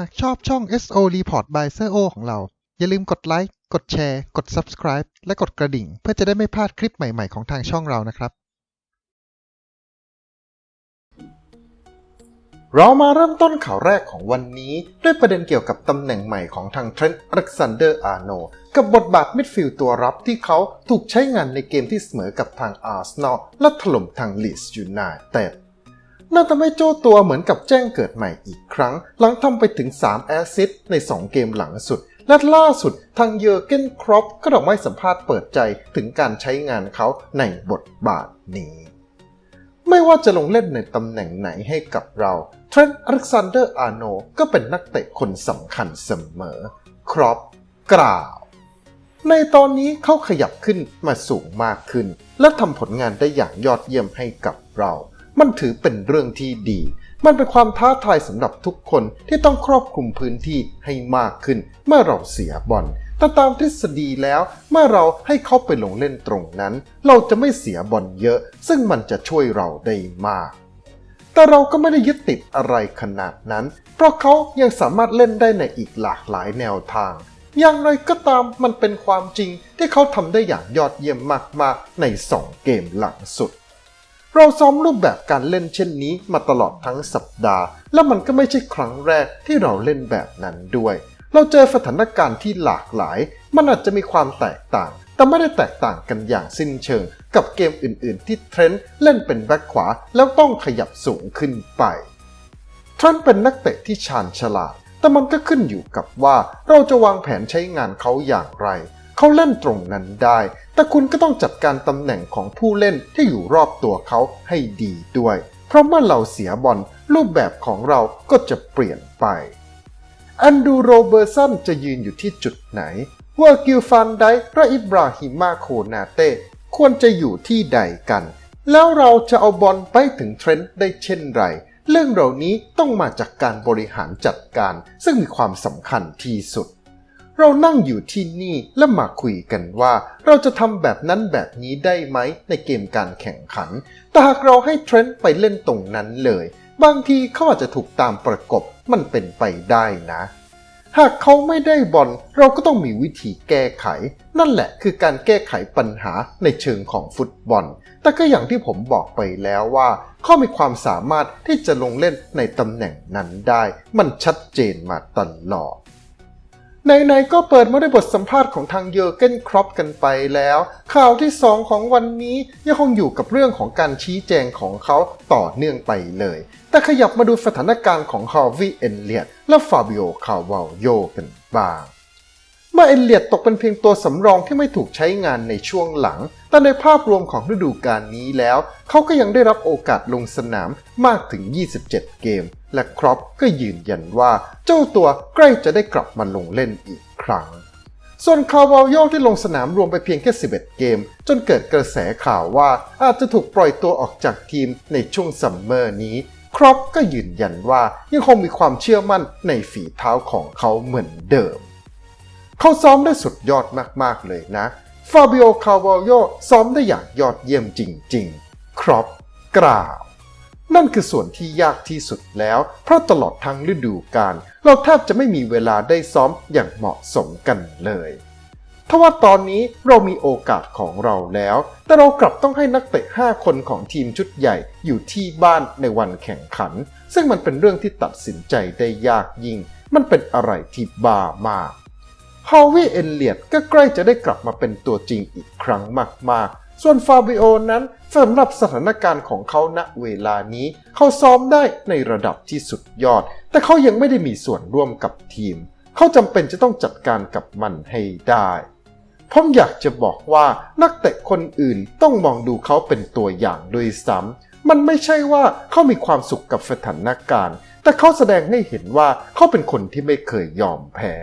หากชอบช่อง SO Report by s โ o ของเรา อย่าลืมกดไลค์ กดแชร์ กด Subscribe และกดกระดิ่ง เพื่อจะได้ไม่พลาดคลิปใหม่ ๆ ของทางช่องเรานะครับ เรามาเริ่มต้นข่าวแรกของวันนี้ ด้วยประเด็นเกี่ยวกับตำแหน่งใหม่ของทางเทรนต์อเล็กซานเดอร์อาร์โนกับบทบาทมิดฟิลด์ตัวรับที่เขาถูกใช้งานในเกมที่เสมอกับทางอาร์เซนอลและถล่มทางลีสยูไนเต็ด น่าทำให้โจ้ตัวเหมือนกับแจ้งเกิดใหม่อีกครั้ง หลังทำไปถึง 3 แอสซิสใน 2 เกมหลังสุด และล่าสุดทางเยอร์เกนครอปก็ออกไม้สัมภาษณ์เปิดใจถึงการใช้งานเขาในบทบาทนี้ ไม่ว่าจะลงเล่นในตำแหน่งไหนให้กับเราเทรนต์อเล็กซานเดอร์อาร์โนก็เป็นนักเตะคนสำคัญเสมอ ครอปกล่าว ในตอนนี้เขาขยับขึ้นมาสูงมากขึ้น และทำผลงานได้อย่างยอดเยี่ยมให้กับเรา มันถือเป็นเรื่องที่ดี มันเป็นความท้าทายสำหรับทุกคนที่ต้องครอบคลุมพื้นที่ให้มากขึ้น เมื่อเราเสียบอลแต่ตามทฤษฎีแล้วเมื่อเราให้เขาไปลงเล่นตรงนั้น เราจะไม่เสียบอลเยอะ ซึ่งมันจะช่วยเราได้มาก แต่เราก็ไม่ได้ยึดติดอะไรขนาดนั้น เพราะเขายังสามารถเล่นได้ในอีกหลากหลายแนวทาง อย่างไรก็ตามมันเป็นความจริงที่เขาทำได้อย่างยอดเยี่ยมมากๆใน 2 เกมหลังสุด เราซ้อมรูปแบบการเล่นเช่นนี้มาตลอดทั้งสัปดาห์ และมันก็ไม่ใช่ครั้งแรกที่เราเล่นแบบนั้นด้วย เราเจอสถานการณ์ที่หลากหลาย มันอาจจะมีความแตกต่าง แต่ไม่ได้แตกต่างกันอย่างสิ้นเชิง กับเกมอื่น ๆ ที่เทรนต์เล่นเป็นแบ็คขวาแล้วต้องขยับสูงขึ้นไปเทรนต์เป็นนักเตะที่ชาญฉลาด แต่มันก็ขึ้นอยู่กับว่าเราจะวางแผนใช้งานเขาอย่างไร เขาเล่นตรงนั้นได้ แต่คุณก็ต้องจัดการตำแหน่งของผู้เล่นที่อยู่รอบตัวเขาให้ดีด้วย เพราะเมื่อเราเสียบอลรูปแบบของเราก็จะเปลี่ยนไปแอนดูโรเบอร์สันจะยืนอยู่ที่จุดไหนวอร์กิลฟันไดและอิบราฮิมาโคนาเต้ควรจะอยู่ที่ใดกัน แล้วเราจะเอาบอลไปถึงเทรนด์ได้เช่นไร เรื่องเหล่านี้ต้องมาจากการบริหารจัดการ ซึ่งมีความสำคัญที่สุด เรานั่งอยู่ที่นี่และมาคุยกันว่า เราจะทำแบบนั้นแบบนี้ได้ไหมในเกมการแข่งขัน แต่หากเราให้เทรนด์ไปเล่นตรงนั้นเลย บางทีเขาอาจจะถูกตามประกบมันเป็นไปได้นะ หากเขาไม่ได้บอลเราก็ต้องมีวิธีแก้ไข นั่นแหละคือการแก้ไขปัญหาในเชิงของฟุตบอล แต่ก็อย่างที่ผมบอกไปแล้วว่า เขามีความสามารถที่จะลงเล่นในตำแหน่งนั้นได้ มันชัดเจนมาตลอด ไหนๆก็เปิดมาด้วยบทสัมภาษณ์ของทางเยอร์เกนครอปกันไปแล้ว ข่าวที่ 2 ของวันนี้ยังคงอยู่กับเรื่องของการชี้แจงของเขาต่อเนื่องไปเลย แต่ขยับมาดูสถานการณ์ของฮาวีเอนเลียตและฟาบิโอคาวาโยกันบ้างเมื่อเอนเลียตตกเป็นเพียงตัวสำรองที่ไม่ถูกใช้งานในช่วงหลัง แต่ในภาพรวมของฤดูกาลนี้แล้ว เขาก็ยังได้รับโอกาสลงสนามมากถึง 27 เกม และครอปก็ยืนยันว่าเจ้าตัวใกล้จะได้กลับมาลงเล่นอีกครั้ง ส่วนคาวาโยที่ลงสนามรวมไปเพียงแค่ 11 เกม จนเกิดกระแสข่าวว่าอาจจะถูกปล่อยตัวออกจากทีมในช่วงซัมเมอร์นี้ ครอปก็ยืนยันว่ายังคงมีความเชื่อมั่นในฝีเท้าของเขาเหมือนเดิม เขาซ้อมได้สุดยอดมากๆเลยนะฟาบิโอคาวาโยซ้อมได้อย่างยอดเยี่ยมจริง ๆ ครอปกล่าว นั่นคือส่วนที่ยากที่สุดแล้ว เพราะตลอดทั้งฤดูกาลเราแทบจะไม่มีเวลาได้ซ้อมอย่างเหมาะสมกันเลยทว่าตอนนี้เรามีโอกาสของเราแล้ว แต่เรากลับต้องให้นักเตะ 5 คนของทีมชุดใหญ่อยู่ที่บ้านในวันแข่งขัน ซึ่งมันเป็นเรื่องที่ตัดสินใจได้ยากยิ่ง มันเป็นอะไรที่บ้ามากฮาวิเอนเลียตก็ใกล้จะได้กลับมาเป็นตัวจริงอีกครั้งมากๆ ส่วนฟาบิโอนั้นสำหรับสถานการณ์ของเขาณเวลานี้ เขาซ้อมได้ในระดับที่สุดยอด แต่เขายังไม่ได้มีส่วนร่วมกับทีม เขาจำเป็นจะต้องจัดการกับมันให้ได้ผมอยากจะบอกว่านักเตะคนอื่นต้องมองดูเขาเป็นตัวอย่างด้วยซ้ำมันไม่ใช่ว่าเขามีความสุขกับสถานการณ์ แต่เขาแสดงให้เห็นว่าเขาเป็นคนที่ไม่เคยยอมแพ้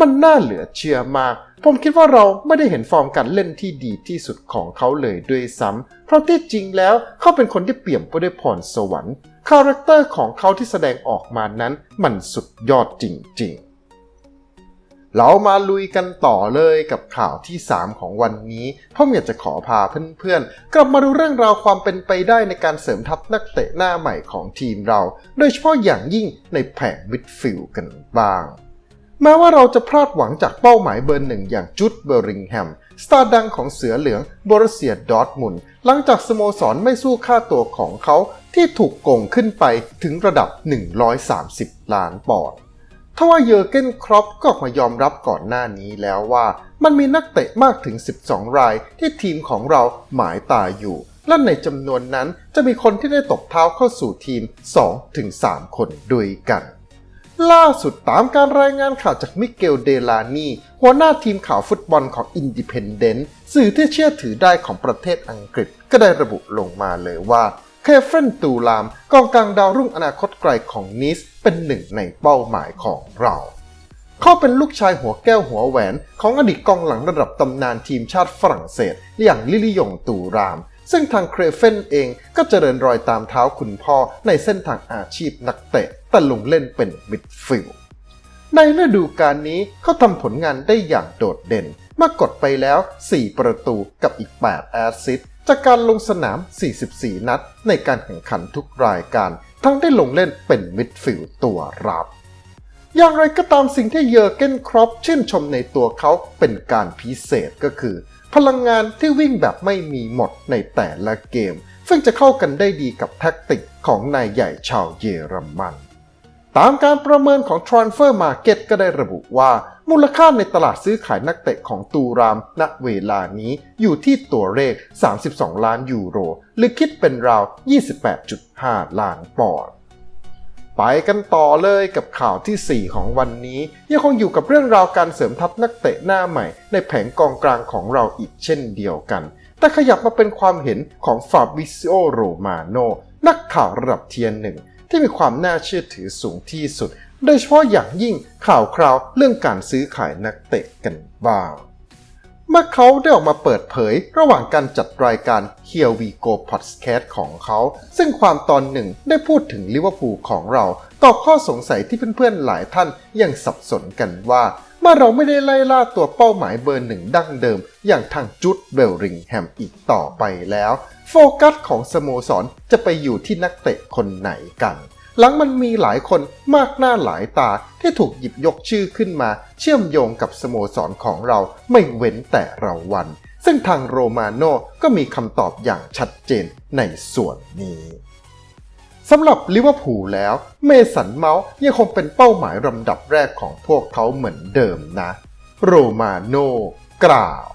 มันน่าเหลือเชื่อมาก ผมคิดว่าเราไม่ได้เห็นฟอร์มการเล่นที่ดีที่สุดของเขาเลยด้วยซ้ำ เพราะที่จริงแล้วเขาเป็นคนที่เปี่ยมไปด้วยพรสวรรค์ คาแรคเตอร์ของเขาที่แสดงออกมานั้น มันสุดยอดจริงๆเรามาลุยกันต่อเลยกับข่าวที่ 3 ของวันนี้พ่อมอยากจะขอพาเพื่อนๆ กลับมาดูเรื่องราวความเป็นไปได้ในการเสริมทัพนักเตะหน้าใหม่ของทีมเรา โดยเฉพาะอย่างยิ่งในแผงมิดฟิลด์กันบ้าง แม้ว่าเราจะพลาดหวังจากเป้าหมายเบอร์หนึ่งอย่างจุดเบอร์ริงแฮม สตาร์ดังของเสือเหลืองบรเซียดอร์ทมุนหลังจากสโมสรไม่สู้ค่าตัวของเขาที่ถูกโกงขึ้นไปถึงระดับ 130 ล้านปอนด์ทว่าเยอร์เกนครอปก็มายอมรับก่อนหน้านี้แล้วว่า มันมีนักเตะมากถึง 12 รายที่ทีมของเราหมายตาอยู่ และในจำนวนนั้นจะมีคนที่ได้ตบเท้าเข้าสู่ทีม 2-3 คนด้วยกัน ล่าสุดตามการรายงานข่าวจากมิเกลเดลานีหัวหน้าทีมข่าวฟุตบอลของ Independent สื่อที่เชื่อถือได้ของประเทศอังกฤษ ก็ได้ระบุลงมาเลยว่าเคเฟนตูลามกองกลางดาวรุ่งอนาคตไกลของนิสเป็นหนึ่งในเป้าหมายของเราเขาเป็นลูกชายหัวแก้วหัวแหวนของอดีตกองหลังระดับตำนานทีมชาติฝรั่งเศส อย่างลิลิยงตูราม ซึ่งทางเครเฟนเองก็เจริญรอยตามเท้าคุณพ่อในเส้นทางอาชีพนักเตะ แต่ลงเล่นเป็นมิดฟิลด์ในฤดูกาลนี้เขาทำผลงานได้อย่างโดดเด่นเมื่อกดไปแล้ว 4 ประตูกับอีก 8 แอสซิสต์จากการลงสนาม 44 นัด ในการแข่งขันทุกรายการ ทั้งได้ลงเล่นเป็นมิดฟิลด์ตัวรับ อย่างไรก็ตามสิ่งที่เยอร์เกนครอปชื่นชมในตัวเขาเป็นการพิเศษก็คือ พลังงานที่วิ่งแบบไม่มีหมดในแต่ละเกม ซึ่งจะเข้ากันได้ดีกับแท็กติกของนายใหญ่ชาวเยอรมัน ตามการประเมินของ Transfer Market ก็ได้ระบุว่า มูลค่าในตลาดซื้อขายนักเตะของตูราม ณเวลานี้อยู่ที่ตัวเลข 32 ล้านยูโร หรือคิดเป็นราว 28.5 ล้านปอนด์ไปกันต่อเลยกับข่าวที่ 4 ของวันนี้ ยังคงอยู่กับเรื่องราวการเสริมทัพนักเตะหน้าใหม่ ในแผงกองกลางของเราอีกเช่นเดียวกัน แต่ขยับมาเป็นความเห็นของฟาบ i ซิโอโรมาโนนักข่าวระดับเทียนหนึ่ง ที่มีความน่าเชื่อถือสูงที่สุด โดยเฉพาะอย่างยิ่งข่าวคราวเรื่องการซื้อขายนักเตะกันบ้าง เมื่อเขาได้ออกมาเปิดเผยระหว่างการจัดรายการ Here We Go Podcast ของเขา ซึ่งความตอนหนึ่งได้พูดถึงลิเวอร์พูลของเรา ตอบข้อสงสัยที่เพื่อนๆหลายท่านยังสับสนกันว่าเมื่อเราไม่ได้ไล่ล่าตัวเป้าหมายเบอร์หนึ่งดั้งเดิม อย่างทางจุดเบลริงแฮมอีกต่อไปแล้ว โฟกัสของสโมสรจะไปอยู่ที่นักเตะคนไหนกัน หลังมันมีหลายคนมากหน้าหลายตาที่ถูกหยิบยกชื่อขึ้นมา เชื่อมโยงกับสโมสรของเราไม่เว้นแต่เราวัน ซึ่งทางโรมาโน่ก็มีคำตอบอย่างชัดเจนในส่วนนี้สำหรับลิเวอร์พูลแล้ว เมสันเมาส์ยังคงเป็นเป้าหมายลำดับแรกของพวกเขาเหมือนเดิมนะ โรมาโน่กล่าว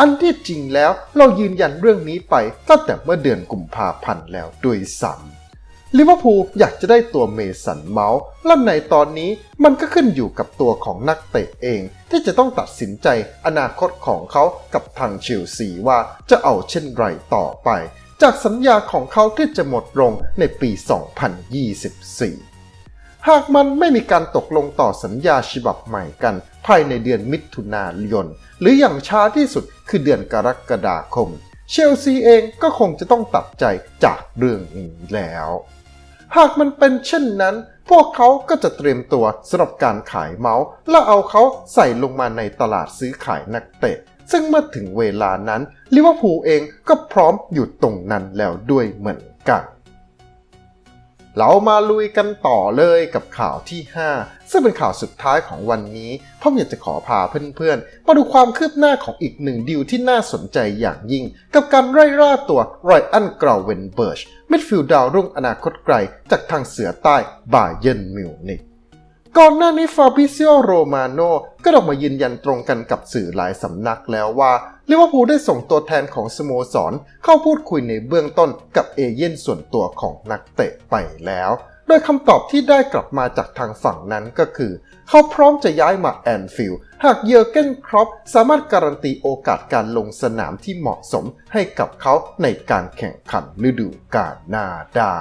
อันที่จริงแล้วเรายืนยันเรื่องนี้ไปตั้งแต่เมื่อเดือนกุมภาพันธ์แล้วด้วยซ้ำลิเวอร์พูลอยากจะได้ตัวเมสันเมาส์และในตอนนี้มันก็ขึ้นอยู่กับตัวของนักเตะเอง ที่จะต้องตัดสินใจอนาคตของเขากับทางเชลซีว่าจะเอาเช่นไรต่อไป จากสัญญาของเขาที่จะหมดลงในปี 2024 หากมันไม่มีการตกลงต่อสัญญาฉบับใหม่กัน ภายในเดือนมิถุนายน หรืออย่างช้าที่สุดคือเดือนกรกฎาคม เชลซีเองก็คงจะต้องตัดใจจากเรื่องนี้แล้ว หากมันเป็นเช่นนั้น พวกเขาก็จะเตรียมตัวสำหรับการขายเมาส์ และเอาเขาใส่ลงมาในตลาดซื้อขายนักเตะ ซึ่งเมื่อถึงเวลานั้นลิเวอร์พูลเองก็พร้อมอยู่ตรงนั้นแล้วด้วยเหมือนกัน เรามาลุยกันต่อเลยกับข่าวที่ 5 ซึ่งเป็นข่าวสุดท้ายของวันนี้พ่อมอยากจะขอพาเพื่อนๆ มาดูความคืบหน้าของอีกหนึ่งดีลที่น่าสนใจอย่างยิ่ง กับการไล่ล่าตัวไรอันกราวเวนเบิร์ชมิดฟิลด์ดาวรุ่งอนาคตไกลจากทางเสือใต้บาเยนมิวนิก ก่อนหน้านี้ฟาบิเซิโอโรมาโนก็ออกมายืนยันตรงกันกับสื่อหลายสำนักแล้วว่าลิเวอร์พูลได้ส่งตัวแทนของสโมสร เข้าพูดคุยในเบื้องต้นกับเอเย่นส่วนตัวของนักเตะไปแล้ว โดยคำตอบที่ได้กลับมาจากทางฝั่งนั้นก็คือ เขาพร้อมจะย้ายมาแอนฟิลด์หากเยอร์เกนครอปสามารถการันตีโอกาสการลงสนามที่เหมาะสมให้กับเขาในการแข่งขันฤดูกาลหน้าได้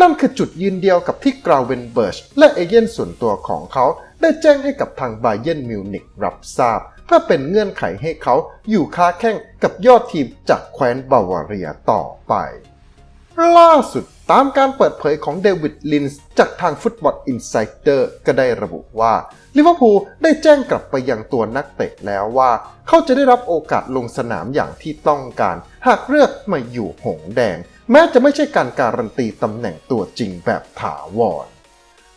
นั่นคือจุดยืนเดียวกับที่กราวเวนเบิร์ชและเอเย่นส่วนตัวของเขา ได้แจ้งให้กับทางไบเยนมิวนิกรับทราบ เพื่อเป็นเงื่อนไขให้เขาอยู่ค้าแข่งกับยอดทีมจากแคว้นบาวาเรียต่อไป ล่าสุดตามการเปิดเผยของเดวิดลินส์จากทางฟุตบอลอินไซเดอร์ก็ได้ระบุว่าลิเวอร์พูลได้แจ้งกลับไปยังตัวนักเตะแล้วว่า เขาจะได้รับโอกาสลงสนามอย่างที่ต้องการ หากเลือกมาอยู่หงแดง แม้จะไม่ใช่การการันตีตำแหน่งตัวจริงแบบถาวร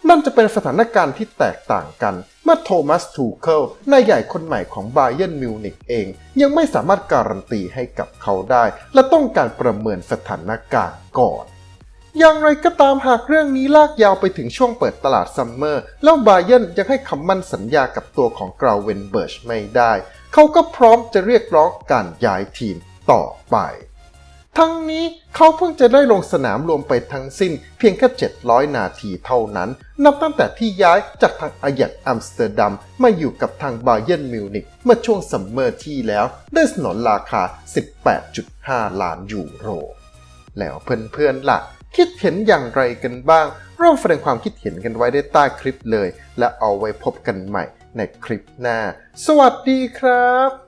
นั่นจะเป็นสถานการณ์ที่แตกต่างกันเมื่อโทมัสทูเคิลนายใหญ่คนใหม่ของบาเยนมิวนิกเอง ยังไม่สามารถการันตีให้กับเขาได้ และต้องการประเมินสถานการณ์ก่อน อย่างไรก็ตามหากเรื่องนี้ลากยาวไปถึงช่วงเปิดตลาดซัมเมอร์ แล้วบาเย r n ยังให้คำมั่นสัญญากับตัวของกราวเวนเบิร์ชไม่ได้ เขาก็พร้อมจะเรียกร้องการย้ายทีมต่อไป ทั้งนี้เขาเพิ่งจะได้ลงสนามรวมไปทั้งสิ้นเพียงแค่ 700 นาทีเท่านั้น นับตั้งแต่ที่ย้ายจากทางอายักอัมสเตอร์ดัมมาอยู่กับทางบาเยนมิวนิกเมื่อช่วงซัมเมอร์ที่แล้วด้วยสนนราคา 18.5 ล้านยูโร แล้วเพื่อนๆล่ะ คิดเห็นอย่างไรกันบ้าง ร่วมแสดงความคิดเห็นกันไว้ได้ใต้คลิปเลย และเอาไว้พบกันใหม่ในคลิปหน้า สวัสดีครับ